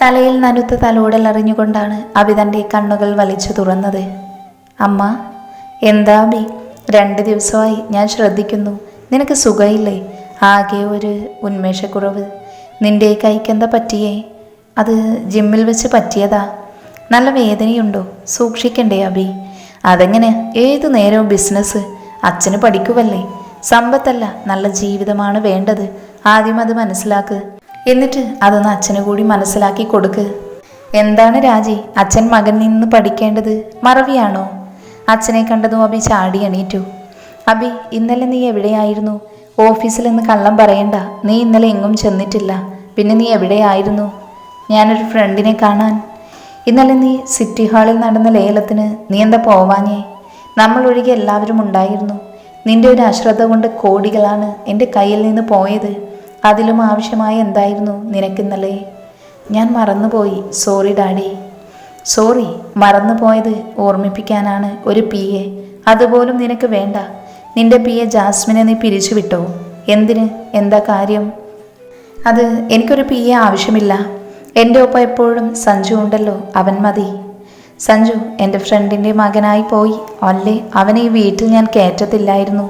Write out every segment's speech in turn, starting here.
തലയിൽ നനുത്ത തലോടൽ അറിഞ്ഞുകൊണ്ടാണ് അബി തന്റെ കണ്ണുകൾ വലിച്ചു തുറന്നത്. അമ്മ എന്താ അബി രണ്ട് ദിവസമായി ഞാൻ ശ്രദ്ധിക്കുന്നു. നിനക്ക് സുഖമില്ലേ? ആകെ ഒരു ഉന്മേഷക്കുറവ്. നിന്റെ കൈക്കെന്താ പറ്റിയേ? അത് ജിമ്മിൽ വെച്ച് പറ്റിയതാ. നല്ല വേദനയുണ്ടോ? സൂക്ഷിക്കണ്ടേ അബി അതെങ്ങനെ? ഏത് നേരവും ബിസിനസ് അച്ഛന് പഠിക്കുവല്ലേ? സമ്പത്തല്ല നല്ല ജീവിതമാണ് വേണ്ടത്. ആദ്യം അത് മനസ്സിലാക്ക്. എന്നിട്ട് അതൊന്ന് അച്ഛന് കൂടി മനസ്സിലാക്കി കൊടുക്ക്. എന്താണ് രാജി? അച്ഛൻ മകൻ നിന്ന് പഠിക്കേണ്ടത് മറവിയാണോ? അച്ഛനെ കണ്ടതും അബി ചാടി എണീറ്റു. അബി ഇന്നലെ നീ എവിടെയായിരുന്നു? ഓഫീസിൽ നിന്ന് കള്ളം പറയണ്ട. നീ ഇന്നലെ എങ്ങും ചെന്നിട്ടില്ല. പിന്നെ നീ എവിടെയായിരുന്നു? ഞാനൊരു ഫ്രണ്ടിനെ കാണാൻ. ഇന്നലെ നീ സിറ്റി ഹാളിൽ നടന്ന ലേലത്തിന് നീ എന്താ പോവാഞ്ഞേ? നമ്മൾ ഒഴികെ എല്ലാവരും ഉണ്ടായിരുന്നു. നിന്റെ ഒരു അശ്രദ്ധ കൊണ്ട് കോടികളാണ് എന്റെ കയ്യിൽ നിന്ന് പോയത്. അതിലും ആവശ്യമായി എന്തായിരുന്നു നിനക്കിന്നലെ? ഞാൻ മറന്നുപോയി. Sorry daddy. സോറി മറന്നുപോയത് ഓർമ്മിപ്പിക്കാനാണ് ഒരു പി എ. അതുപോലും നിനക്ക് വേണ്ട. നിന്റെ പി എ ജാസ്മിനെ നീ പിരിച്ചുവിട്ടോ? എന്തിന്? എന്താ കാര്യം? അത് എനിക്കൊരു പി എ ആവശ്യമില്ല. എന്റെ ഒപ്പം എപ്പോഴും സഞ്ജു ഉണ്ടല്ലോ. അവൻ മതി. സഞ്ജു എന്റെ ഫ്രണ്ടിന്റെ മകനായി പോയി. അല്ലേ? അവനെ ഈ വീട്ടിൽ ഞാൻ കയറ്റത്തില്ലായിരുന്നു.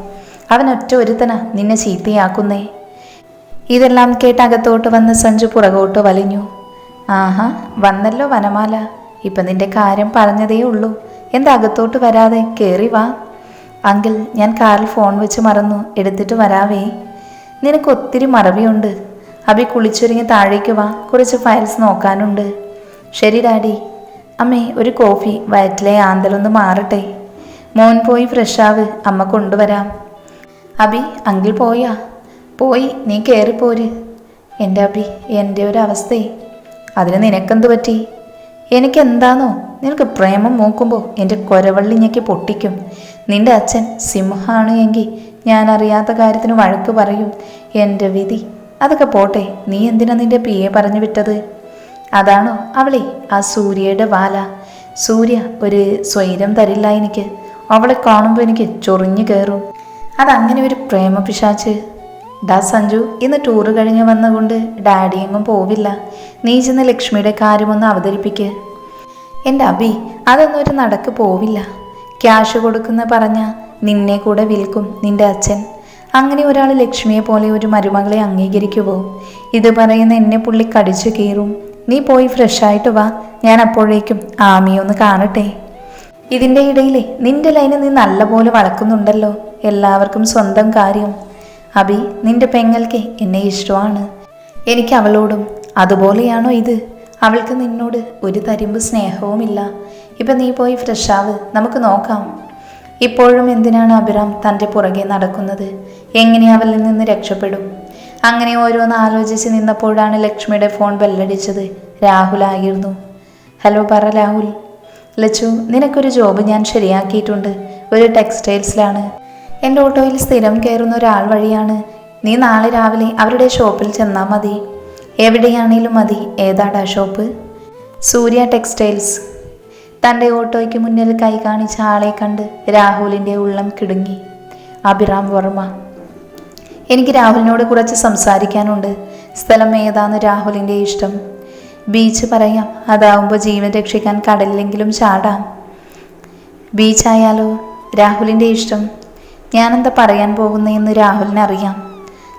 അവൻ ഒറ്റ ഒരുത്തനാ നിന്നെ ചീത്തയാക്കുന്നേ. ഇതെല്ലാം കേട്ട് അകത്തോട്ട് വന്ന് സഞ്ജു പുറകോട്ട് വലിഞ്ഞു. ആഹാ വന്നല്ലോ വനമാല. ഇപ്പം നിന്റെ കാര്യം പറഞ്ഞതേ ഉള്ളൂ. എന്താ അകത്തോട്ട് വരാതെ? കയറി വാ. അങ്കിൾ ഞാൻ കാറിൽ ഫോൺ വെച്ച് മറന്നു. എടുത്തിട്ട് വരാവേ. നിനക്ക് ഒത്തിരി മറവിയുണ്ട്. അബി കുളിച്ചൊരുങ്ങി താഴേക്ക് വാ. കുറച്ച് ഫയൽസ് നോക്കാനുണ്ട്. ശരി ഡാഡി. അമ്മേ ഒരു കോഫി. വയറ്റിലെ ആന്തലൊന്ന് മാറട്ടെ. മോൻ പോയി ഫ്രഷാവ്. അമ്മ കൊണ്ടുവരാം. അബി അങ്കിൾ പോയാ? പോയി നീ കയറിപ്പോര് എന്റെ അഭി എന്റെ ഒരു അവസ്ഥയെ അതിന് നിനക്കെന്ത് പറ്റി? എനിക്കെന്താന്നോ? നിനക്ക് പ്രേമം മൂക്കുമ്പോൾ എന്റെ കൊരവള്ളി ഞെക്കി പൊട്ടിക്കും. നിന്റെ അച്ഛൻ സിംഹമാണ് എങ്കിൽ ഞാൻ അറിയാത്ത കാര്യത്തിന് വഴക്ക് പറയും. എന്റെ വിധി അതൊക്കെ പോട്ടെ നീ എന്തിനാ നിന്റെ പിയെ പറഞ്ഞു വിട്ടത്? അതാണോ അവളെ ആ സൂര്യയുടെ വാല. സൂര്യ ഒരു സ്വൈരം തരില്ല എനിക്ക്. അവളെ കാണുമ്പോൾ എനിക്ക് ചൊറിഞ്ഞു കയറും അതങ്ങനെ ഒരു പ്രേമപിശാച്ച്. ഡാ സഞ്ജു ഇന്ന് ടൂറ് കഴിഞ്ഞ് വന്നുകൊണ്ട് ഡാഡി എങ്ങും പോവില്ല. നീ ചെന്ന് ലക്ഷ്മിയുടെ കാര്യമൊന്ന് അവതരിപ്പിക്ക്. എന്റെ അബി അതൊന്നും ഒരു നടക്ക് പോവില്ല. ക്യാഷ് കൊടുക്കുന്ന പറഞ്ഞ നിന്നെ കൂടെ വിൽക്കും നിന്റെ അച്ഛൻ. അങ്ങനെ ഒരാൾ ലക്ഷ്മിയെ പോലെ ഒരു മരുമകളെ അംഗീകരിക്കുമോ ഇത് പറയുന്ന എന്നെ പുള്ളി കടിച്ചു കീറും. നീ പോയി ഫ്രഷായിട്ട് വാ ഞാൻ അപ്പോഴേക്കും ആമിയൊന്ന് കാണട്ടെ. ഇതിന്റെ ഇടയിലെ നിന്റെ ലൈന് നീ നല്ലപോലെ വളക്കുന്നുണ്ടല്ലോ. എല്ലാവർക്കും സ്വന്തം കാര്യം. അബി നിന്റെ പെങ്ങൾക്ക് എന്നെ ഇഷ്ടമാണ്. എനിക്ക് അവളോടും അതുപോലെയാണോ ഇത്? അവൾക്ക് നിന്നോട് ഒരു തരിമ്പ് സ്നേഹവുമില്ല. ഇപ്പം നീ പോയി ഫ്രഷാവ് നമുക്ക് നോക്കാം. ഇപ്പോഴും എന്തിനാണ് അഭിറാം തന്റെ പുറകെ നടക്കുന്നത്? എങ്ങനെ അവളിൽ നിന്ന് രക്ഷപ്പെടും? അങ്ങനെ ഓരോന്ന് ആലോചിച്ച് നിന്നപ്പോഴാണ് ലക്ഷ്മിയുടെ ഫോൺ ബെല്ലടിച്ചത്. രാഹുലായിരുന്നു ഹലോ പറ രാഹുൽ. ലച്ചു നിനക്കൊരു ജോബ് ഞാൻ ശരിയാക്കിയിട്ടുണ്ട്. ഒരു ടെക്സ്റ്റൈൽസിലാണ്. എന്റെ ഓട്ടോയിൽ സ്ഥിരം കയറുന്ന ഒരാൾ വഴിയാണ്. നീ നാളെ രാവിലെ അവരുടെ ഷോപ്പിൽ ചെന്നാൽ മതി. എവിടെയാണേലും മതി. ഏതാടാ ഷോപ്പ്? സൂര്യ ടെക്സ്റ്റൈൽസ്. തന്റെ ഓട്ടോയ്ക്ക് മുന്നിൽ കൈ കാണിച്ച ആളെ കണ്ട് രാഹുലിന്റെ ഉള്ളം കിടുങ്ങി. അഭിറാം വർമ്മ. എനിക്ക് രാഹുലിനോട് കുറച്ച് സംസാരിക്കാനുണ്ട്. സ്ഥലം ഏതാന്ന് രാഹുലിന്റെ ഇഷ്ടം. ബീച്ച് പറയാം. അതാവുമ്പോൾ ജീവൻ രക്ഷിക്കാൻ കടലിലെങ്കിലും ചാടാം. ബീച്ചായാലോ? രാഹുലിന്റെ ഇഷ്ടം. ഞാനെന്താ പറയാൻ പോകുന്നതെന്ന് രാഹുലിനെ അറിയാം.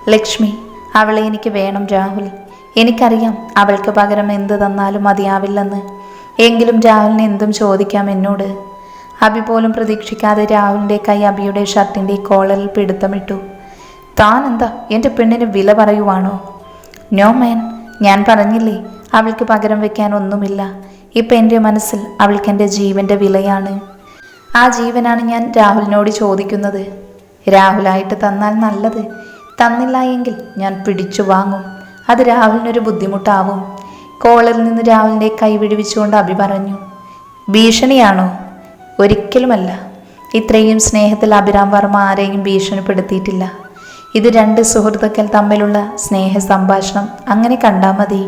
ലക്ഷ്മി അവളെ എനിക്ക് വേണം രാഹുൽ. എനിക്കറിയാം അവൾക്ക് പകരം എന്ത് തന്നാലും മതിയാവില്ലെന്ന്. എങ്കിലും രാഹുലിന് എന്തും ചോദിക്കാം എന്നോട്. അബി പോലും പ്രതീക്ഷിക്കാതെ രാഹുലിന്റെ കൈ അബിയുടെ ഷർട്ടിന്റെ കോളറിൽ പിടുത്തമിട്ടു. താൻ എന്താ എന്റെ പെണ്ണിന് വില പറയുവാണോ? നോ മേൻ ഞാൻ പറഞ്ഞില്ലേ അവൾക്ക് പകരം വെക്കാൻ ഒന്നുമില്ല. ഇപ്പം എന്റെ മനസ്സിൽ അവൾക്ക് എന്റെ ജീവന്റെ വിലയാണ്. ആ ജീവനാണ് ഞാൻ രാഹുലിനോട് ചോദിക്കുന്നത്. രാഹുലായിട്ട് തന്നാൽ നല്ലത്. തന്നില്ല എങ്കിൽ ഞാൻ പിടിച്ചു വാങ്ങും. അത് രാഹുലിനൊരു ബുദ്ധിമുട്ടാവും. കോളറിൽ നിന്ന് രാഹുലിന്റെ കൈ വിടുവിച്ചുകൊണ്ട് അഭി പറഞ്ഞു ഭീഷണിയാണോ? ഒരിക്കലുമല്ല. ഇത്രയും സ്നേഹത്തിൽ അഭിരാം വർമ്മ ആരെയും ഭീഷണിപ്പെടുത്തിയിട്ടില്ല. ഇത് രണ്ട് സുഹൃത്തുക്കൾ തമ്മിലുള്ള സ്നേഹ സംഭാഷണം അങ്ങനെ കണ്ടാൽ മതി.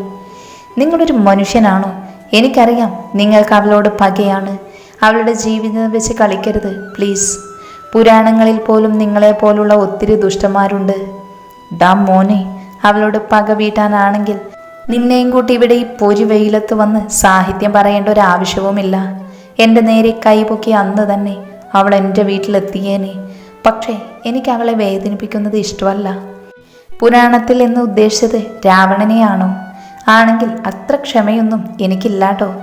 നിങ്ങളൊരു മനുഷ്യനാണോ? എനിക്കറിയാം നിങ്ങൾക്ക് അവളോട് പകയാണ്. അവളുടെ ജീവിതം വെച്ച് കളിക്കരുത് പ്ലീസ് പുരാണങ്ങളിൽ പോലും നിങ്ങളെ പോലുള്ള ഒത്തിരി ദുഷ്ടന്മാരുണ്ട്. ഡാ മോനെ അവളോട് പക വീട്ടാനാണെങ്കിൽ നിന്നെയും കൂട്ടി ഇവിടെ ഈ പൊരി വെയിലത്ത് വന്ന് സാഹിത്യം പറയേണ്ട ഒരു ആവശ്യവുമില്ല. എന്റെ നേരെ കൈപൊക്കി അന്ന് തന്നെ അവൾ എന്റെ വീട്ടിലെത്തിയേനെ. പക്ഷേ എനിക്ക് അവളെ വേദനിപ്പിക്കുന്നത് ഇഷ്ടമല്ല. പുരാണത്തിൽ എന്ന് ഉദ്ദേശിച്ചത് രാവണനെയാണോ? ആണെങ്കിൽ അത്ര ക്ഷമയൊന്നും എനിക്കില്ലാട്ടോ.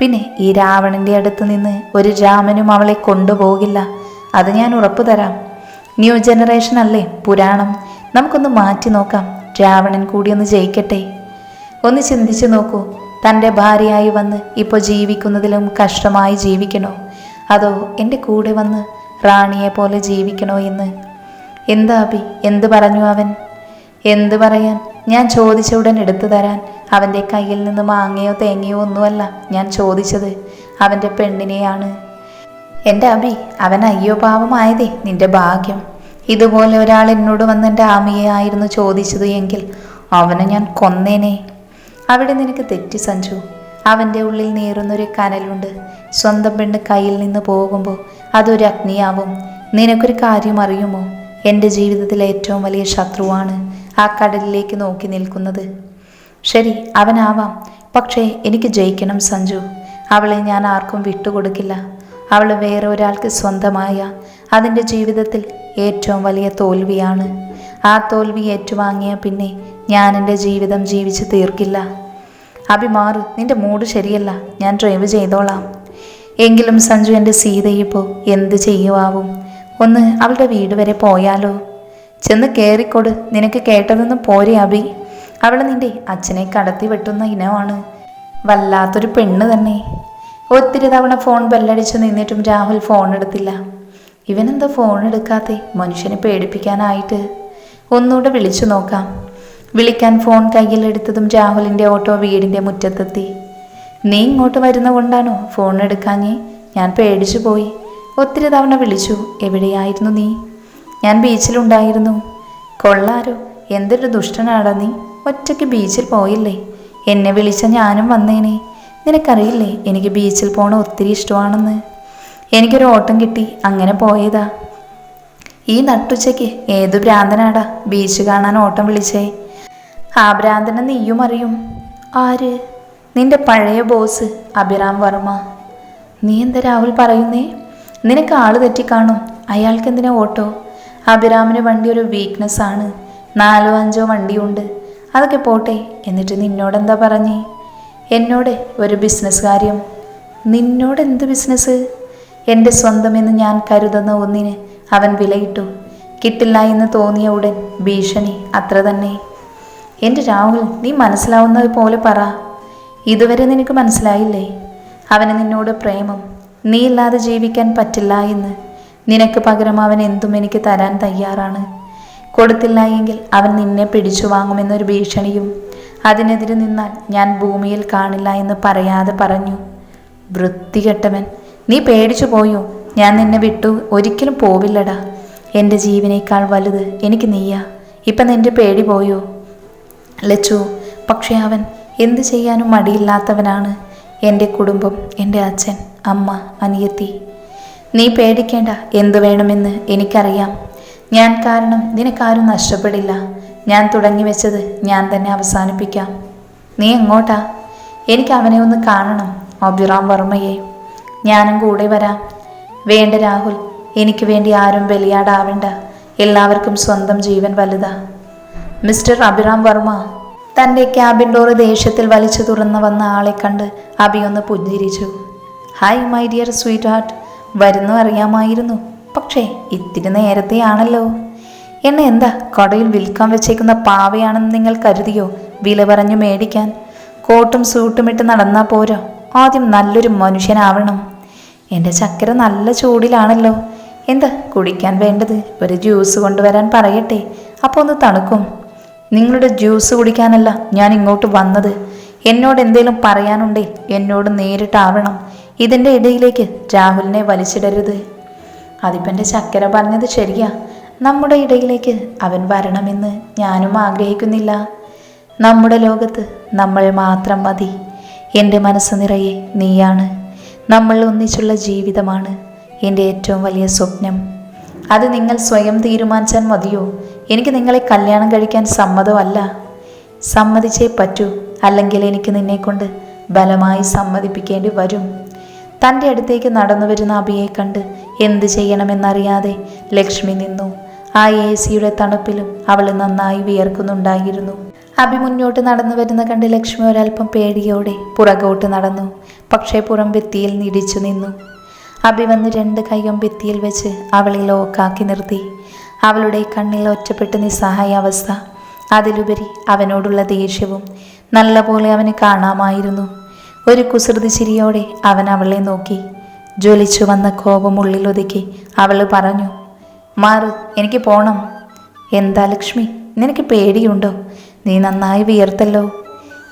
പിന്നെ ഈ രാവണന്റെ അടുത്ത് നിന്ന് ഒരു രാമനും അവളെ കൊണ്ടുപോകില്ല. അത് ഞാൻ ഉറപ്പു തരാം. ന്യൂ ജനറേഷൻ അല്ലേ പുരാണം? നമുക്കൊന്ന് മാറ്റി നോക്കാം. രാവണൻ കൂടി ഒന്ന് ജയിക്കട്ടെ. ഒന്ന് ചിന്തിച്ചു നോക്കൂ. തന്റെ ഭാര്യയായി വന്ന് ഇപ്പോൾ ജീവിക്കുന്നതിലും കഷ്ടമായി ജീവിക്കണോ? അതോ എന്റെ കൂടെ വന്ന് റാണിയെ പോലെ ജീവിക്കണോ എന്ന്? എന്താ അഭി? എന്ത് പറഞ്ഞു അവൻ? എന്ത് പറയാൻ? ഞാൻ ചോദിച്ച ഉടൻ എടുത്തു തരാൻ. അവന്റെ കയ്യിൽ നിന്ന് മാങ്ങയോ തേങ്ങയോ ഒന്നുമല്ല ഞാൻ ചോദിച്ചത്. അവന്റെ പെണ്ണിനെയാണ്. എന്റെ അബി അവൻ അയ്യോ പാവമായതേ നിന്റെ ഭാഗ്യം. ഇതുപോലെ ഒരാൾ എന്നോട് വന്ന് എന്റെ ആമിയെ ആയിരുന്നു ചോദിച്ചത് എങ്കിൽ അവനെ ഞാൻ കൊന്നേനെ. അവിടെ നിനക്ക് തെറ്റി സഞ്ജു. അവന്റെ ഉള്ളിൽ നേറുന്നൊരു കനലുണ്ട്. സ്വന്തം പെണ്ണ് കയ്യിൽ നിന്ന് പോകുമ്പോൾ അതൊരു അഗ്നിയാവും. നിനക്കൊരു കാര്യം അറിയുമോ? എന്റെ ജീവിതത്തിലെ ഏറ്റവും വലിയ ശത്രുവാണ് ആ കടലിലേക്ക് നോക്കി നിൽക്കുന്നത്. ശരി അവനാവാം. പക്ഷേ എനിക്ക് ജയിക്കണം സഞ്ജു. അവളെ ഞാൻ ആർക്കും വിട്ടുകൊടുക്കില്ല. അവൾ വേറെ ഒരാൾക്ക് സ്വന്തമായ അതിന്റെ ജീവിതത്തിൽ ഏറ്റവും വലിയ തോൽവിയാണ്. ആ തോൽവി ഏറ്റുവാങ്ങിയ പിന്നെ ഞാൻ എന്റെ ജീവിതം ജീവിച്ച് തീർക്കില്ല. അഭിമാറു നിന്റെ മൂഡ് ശരിയല്ല. ഞാൻ ഡ്രൈവ് ചെയ്തോളാം. എങ്കിലും സഞ്ജു എന്റെ സീതയിപ്പോൾ എന്ത് ചെയ്യുവാവും? ഒന്ന് അവളുടെ വീട് വരെ പോയാലോ? ചെന്ന് കയറിക്കൊട് നിനക്ക് കേട്ടതൊന്നും പോരെ അഭി അവൾ നിന്റെ അച്ഛനെ കടത്തി വെട്ടുന്ന ഇനമാണ്. വല്ലാത്തൊരു പെണ്ണ് തന്നെ. ഒത്തിരി തവണ ഫോൺ ബെല്ലടിച്ച് നിന്നിട്ടും രാഹുൽ ഫോൺ എടുത്തില്ല. ഇവനെന്താ ഫോൺ എടുക്കാതെ മനുഷ്യനെ പേടിപ്പിക്കാനായിട്ട്. ഒന്നുകൂടെ വിളിച്ചു നോക്കാം. വിളിക്കാൻ ഫോൺ കയ്യിലെടുത്തതും രാഹുലിന്റെ ഓട്ടോ വീടിന്റെ മുറ്റത്തെത്തി. നീ ഇങ്ങോട്ട് വരുന്ന കൊണ്ടാണോ ഫോൺ എടുക്കാഞ്ഞേ? ഞാൻ പേടിച്ചു പോയി. ഒത്തിരി തവണ വിളിച്ചു. എവിടെയായിരുന്നു നീ? ഞാൻ ബീച്ചിലുണ്ടായിരുന്നു. കൊള്ളാരോ എന്തൊരു ദുഷ്ടനാടാ നീ. ഒറ്റയ്ക്ക് ബീച്ചിൽ പോയില്ലേ? എന്നെ വിളിച്ച ഞാനും വന്നേനെ. നിനക്കറിയില്ലേ എനിക്ക് ബീച്ചിൽ പോണ ഒത്തിരി ഇഷ്ടമാണെന്ന്. എനിക്കൊരു ഓട്ടം കിട്ടി അങ്ങനെ പോയതാ. ഈ നട്ടുച്ചയ്ക്ക് ഏതു ഭ്രാന്തനാടാ ബീച്ച് കാണാൻ ഓട്ടം വിളിച്ചേ? ആ ഭ്രാന്തനെ നീയും അറിയും. ആര്? നിന്റെ പഴയ ബോസ് അഭിറാം വർമ്മ. നീ എന്താ രാഹുൽ പറയുന്നേ? നിനക്ക് ആൾ തെറ്റിക്കാണും. അയാൾക്ക് എന്തിനാ ഓട്ടോ? അഭിറാമിന് വണ്ടി ഒരു വീക്ക്നെസ് ആണ്. നാലോ അഞ്ചോ വണ്ടിയുണ്ട്. അതൊക്കെ പോട്ടെ എന്നിട്ട് നിന്നോടെന്താ പറഞ്ഞേ? എന്നോട് ഒരു ബിസിനസ് കാര്യം. നിന്നോട് എന്ത് ബിസിനസ് എന്റെ സ്വന്തമെന്ന് ഞാൻ കരുതുന്ന ഒന്നിന് അവൻ വിലയിട്ടു. കിട്ടില്ല എന്ന് തോന്നിയ ഉടൻ ഭീഷണി അത്ര തന്നെ. എന്റെ രാഹുൽ നീ മനസ്സിലാവുന്നത് പോലെ പറ. ഇതുവരെ നിനക്ക് മനസ്സിലായില്ലേ? അവന് നിന്നോട് പ്രേമം. നീ ഇല്ലാതെ ജീവിക്കാൻ പറ്റില്ല എന്ന്. നിനക്ക് പകരം അവൻ എന്തും എനിക്ക് തരാൻ തയ്യാറാണ്. കൊടുത്തില്ല എങ്കിൽ അവൻ നിന്നെ പിടിച്ചു വാങ്ങുമെന്നൊരു ഭീഷണിയും അതിനെതിരെ നിന്നാൽ ഞാൻ ഭൂമിയിൽ കാണില്ല എന്ന് പറയാതെ പറഞ്ഞു. വൃത്തികെട്ടവൻ നീ പേടിച്ചു പോയോ? ഞാൻ നിന്നെ വിട്ടു ഒരിക്കലും പോവില്ലടാ. എന്റെ ജീവനേക്കാൾ വലുത് എനിക്ക് നീയാ. ഇപ്പം നിന്റെ പേടി പോയോ? ലച്ചു പക്ഷേ അവൻ എന്തു ചെയ്യാനും മടിയില്ലാത്തവനാണ്. എന്റെ കുടുംബം എന്റെ അച്ഛൻ അമ്മ അനിയത്തി. നീ പേടിക്കേണ്ട എന്തു വേണമെന്ന് എനിക്കറിയാം. ഞാൻ കാരണം നിനക്കാരും നഷ്ടപ്പെടില്ല. ഞാൻ തുടങ്ങി വെച്ചത് ഞാൻ തന്നെ അവസാനിപ്പിക്കാം. നീ എങ്ങോട്ടാ? എനിക്ക് അവനെ ഒന്ന് കാണണം അഭിറാം വർമ്മയെ. ഞാനും കൂടെ വരാം. വേണ്ട രാഹുൽ എനിക്ക് വേണ്ടി ആരും ബലിയാടാവേണ്ട. എല്ലാവർക്കും സ്വന്തം ജീവൻ വലുതാ. മിസ്റ്റർ അഭിറാം വർമ്മ തന്റെ ക്യാബിൻ ഡോറ് ദേഷ്യത്തിൽ വലിച്ചു തുറന്നു വന്ന ആളെ കണ്ട് അബി ഒന്ന് പുഞ്ചിരിച്ചു. Hi my dear sweetheart വരുന്നു അറിയാമായിരുന്നു. പക്ഷേ ഇത്തിരി നേരത്തെയാണല്ലോ. എന്നെ എന്താ കടയിൽ വിൽക്കാൻ വെച്ചേക്കുന്ന പാവയാണെന്ന് നിങ്ങൾ കരുതിയോ വില പറഞ്ഞു മേടിക്കാൻ? കോട്ടും സൂട്ടും ഇട്ട് നടന്നാൽ പോരോ. ആദ്യം നല്ലൊരു മനുഷ്യനാവണം. എന്റെ ചക്കര നല്ല ചൂടിലാണല്ലോ. എന്താ കുടിക്കാൻ വേണ്ടത്? ഒരു ജ്യൂസ് കൊണ്ടുവരാൻ പറയട്ടെ. അപ്പോൾ ഒന്ന് തണുക്കും. നിങ്ങളുടെ ജ്യൂസ് കുടിക്കാനല്ല ഞാൻ ഇങ്ങോട്ട് വന്നത്. എന്നോട് എന്തെങ്കിലും പറയാനുണ്ടേ എന്നോട് നേരിട്ടാവണം. ഇതിന്റെ ഇടയിലേക്ക് രാഹുലിനെ വലിച്ചിടരുത്. അതിപ്പന്റെ ചക്കര പറഞ്ഞത് ശരിയാ. നമ്മുടെ ഇടയിലേക്ക് അവൻ വരണമെന്ന് ഞാനും ആഗ്രഹിക്കുന്നില്ല. നമ്മുടെ ലോകത്ത് നമ്മൾ മാത്രം മതി. എന്റെ മനസ്സ് നിറയെ നീയാണ്. നമ്മൾ ഒന്നിച്ചുള്ള ജീവിതമാണ് എന്റെ ഏറ്റവും വലിയ സ്വപ്നം. അത് നിങ്ങൾ സ്വയം തീരുമാനിച്ചാൽ മതിയോ? എനിക്ക് നിങ്ങളെ കല്യാണം കഴിക്കാൻ സമ്മതമല്ല. സമ്മതിച്ചേ പറ്റൂ. അല്ലെങ്കിൽ എനിക്ക് നിന്നെക്കൊണ്ട് ബലമായി സമ്മതിപ്പിക്കേണ്ടി വരും. തന്റെ അടുത്തേക്ക് നടന്നു വരുന്ന അബിയെ കണ്ട് എന്ത് ചെയ്യണമെന്നറിയാതെ ലക്ഷ്മി നിന്നു. ആ എ സിയുടെ തണുപ്പിലും അവൾ നന്നായി വിയർക്കുന്നുണ്ടായിരുന്നു. അബി മുന്നോട്ട് നടന്നു വരുന്ന കണ്ട് ലക്ഷ്മി ഒരൽപ്പം പേടിയോടെ പുറകോട്ട് നടന്നു. പക്ഷേ പുറം ഭിത്തിയിൽ നിടിച്ചു നിന്നു. അബി വന്ന് രണ്ട് കൈയും ഭിത്തിയിൽ വെച്ച് അവളെ ലോക്കാക്കി നിർത്തി. അവളുടെ കണ്ണിൽ ഒറ്റപ്പെട്ട് നിസ്സഹായ അവസ്ഥ. അതിലുപരി അവനോടുള്ള ദേഷ്യവും നല്ലപോലെ അവന് കാണാമായിരുന്നു. ഒരു കുസൃതി ചിരിയോടെ അവൻ അവളെ നോക്കി. ജ്വലിച്ചു വന്ന കോപം ഉള്ളിലൊതുക്കി അവൾ പറഞ്ഞു മാറ് എനിക്ക് പോണം. എന്താ ലക്ഷ്മി നിനക്ക് പേടിയുണ്ടോ? നീ നന്നായി വിയർത്തല്ലോ.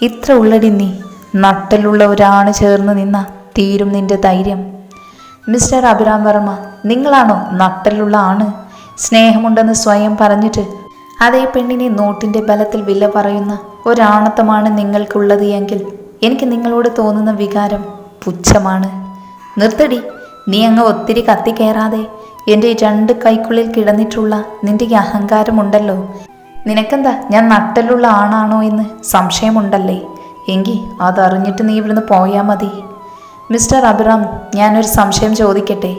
ഇത്ര ഉള്ളടി നീ നട്ടലുള്ള ഒരാണ് ചേർന്ന് നിന്ന തീരും നിന്റെ ധൈര്യം. മിസ്റ്റർ അഭിരാം വർമ്മ നിങ്ങളാണോ നട്ടലുള്ള ആണ് സ്നേഹമുണ്ടെന്ന് സ്വയം പറഞ്ഞിട്ട് അതേ പെണ്ണിനെ നോട്ടിന്റെ ബലത്തിൽ വില പറയുന്ന ഒരാണത്തമാണ് നിങ്ങൾക്കുള്ളത് എങ്കിൽ എനിക്ക് നിങ്ങളോട് തോന്നുന്ന വികാരം പുച്ഛമാണ്. നിർത്തടി. നീ അങ്ങ് ഒത്തിരി കത്തിക്കയറാതെ എന്റെ രണ്ട് കൈക്കുള്ളിൽ കിടന്നിട്ടുള്ള നിന്റെ ഈ അഹങ്കാരമുണ്ടല്ലോ. നിനക്കെന്താ? ഞാൻ നട്ടലുള്ള ആണാണോ എന്ന് സംശയമുണ്ടല്ലേ? എങ്കിൽ അതറിഞ്ഞിട്ട് നീ ഇവിടുന്ന് പോയാൽ മതി. മിസ്റ്റർ അബ്രാം ഞാനൊരു സംശയം ചോദിക്കട്ടെ.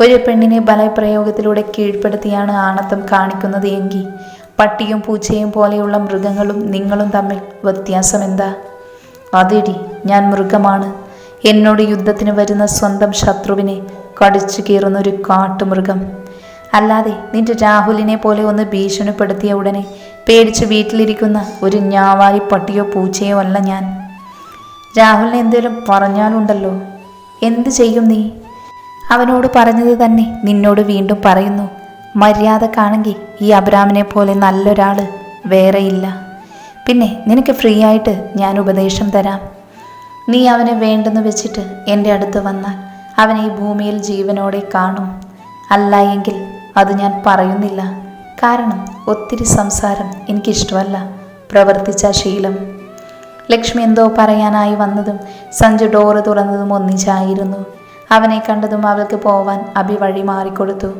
ഒരു പെണ്ണിനെ ബലപ്രയോഗത്തിലൂടെ കീഴ്പ്പെടുത്തിയാണ് ആണത്തം കാണിക്കുന്നത് എങ്കിൽ പട്ടിയും പൂച്ചയും പോലെയുള്ള മൃഗങ്ങളും നിങ്ങളും തമ്മിൽ വ്യത്യാസം എന്താ അതെടി ഞാൻ മൃഗമാണ്. എന്നോട് യുദ്ധത്തിന് വരുന്ന സ്വന്തം ശത്രുവിനെ കടിച്ചു കീറുന്ന ഒരു കാട്ടുമൃഗം. അല്ലാതെ നിന്റെ രാഹുലിനെ പോലെ ഒന്ന് ഭീഷണിപ്പെടുത്തിയ ഉടനെ പേടിച്ച് വീട്ടിലിരിക്കുന്ന ഒരു ഞാവാലി പട്ടിയോ പൂച്ചയോ അല്ല ഞാൻ. രാഹുലിനെ എന്തേലും പറഞ്ഞാലുണ്ടല്ലോ. എന്ത് ചെയ്യും നീ? അവനോട് പറഞ്ഞത് തന്നെ നിന്നോട് വീണ്ടും പറയുന്നു. മര്യാദക്കാണെങ്കിൽ ഈ അബ്രാമിനെ പോലെ നല്ലൊരാൾ വേറെയില്ല. പിന്നെ നിനക്ക് ഫ്രീ ആയിട്ട് ഞാൻ ഉപദേശം തരാം. നീ അവനെ വേണ്ടെന്ന് വെച്ചിട്ട് എന്റെ അടുത്ത് വന്നാൽ അവൻ ഈ ഭൂമിയിൽ ജീവനോടെ കാണും. അല്ല എങ്കിൽ അത് ഞാൻ പറയുന്നില്ല. കാരണം ഒത്തിരി സംസാരം എനിക്കിഷ്ടമല്ല. പ്രവർത്തിച്ച ശീലം. ലക്ഷ്മി എന്തോ പറയാനായി വന്നതും സഞ്ജു ഡോറ് തുറന്നതും ഒന്നിച്ചായിരുന്നു. അവനെ കണ്ടതും അവൾക്ക് പോവാൻ അഭി വഴി മാറിക്കൊടുത്തു.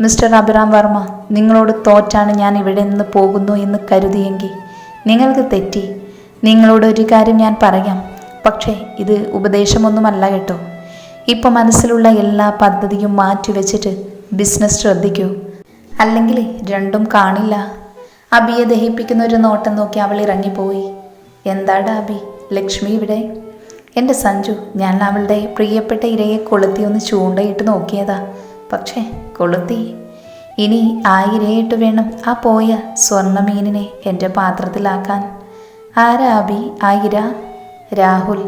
മിസ്റ്റർ അഭിറാം വർമ്മ നിങ്ങളോട് തോറ്റാണ് ഞാൻ ഇവിടെ നിന്ന് പോകുന്നു എന്ന് കരുതിയെങ്കിൽ നിങ്ങൾക്ക് തെറ്റി. നിങ്ങളോട് ഒരു കാര്യം ഞാൻ പറയാം. പക്ഷേ ഇത് ഉപദേശമൊന്നുമല്ല കേട്ടോ. ഇപ്പൊ മനസ്സിലുള്ള എല്ലാ പദ്ധതിയും മാറ്റിവെച്ചിട്ട് ബിസിനസ് ശ്രദ്ധിക്കൂ. അല്ലെങ്കിൽ രണ്ടും കാണില്ല. അബിയെ ദഹിപ്പിക്കുന്ന ഒരു നോട്ടം നോക്കി അവൾ ഇറങ്ങിപ്പോയി. എന്താടാ അബി? ലക്ഷ്മി ഇവിടെ? എന്റെ സഞ്ജു ഞാൻ അവളുടെ പ്രിയപ്പെട്ട ഇരയെ കൊളുത്തി ഒന്ന് ചൂണ്ടയിട്ട് നോക്കിയതാ. പക്ഷേ കൊളുത്തി. ഇനി ആ ഇരയിട്ട് വേണം ആ പോയ സ്വർണമീനിനെ എന്റെ പാത്രത്തിലാക്കാൻ. ആരാബി ആ ഇര രാഹുൽ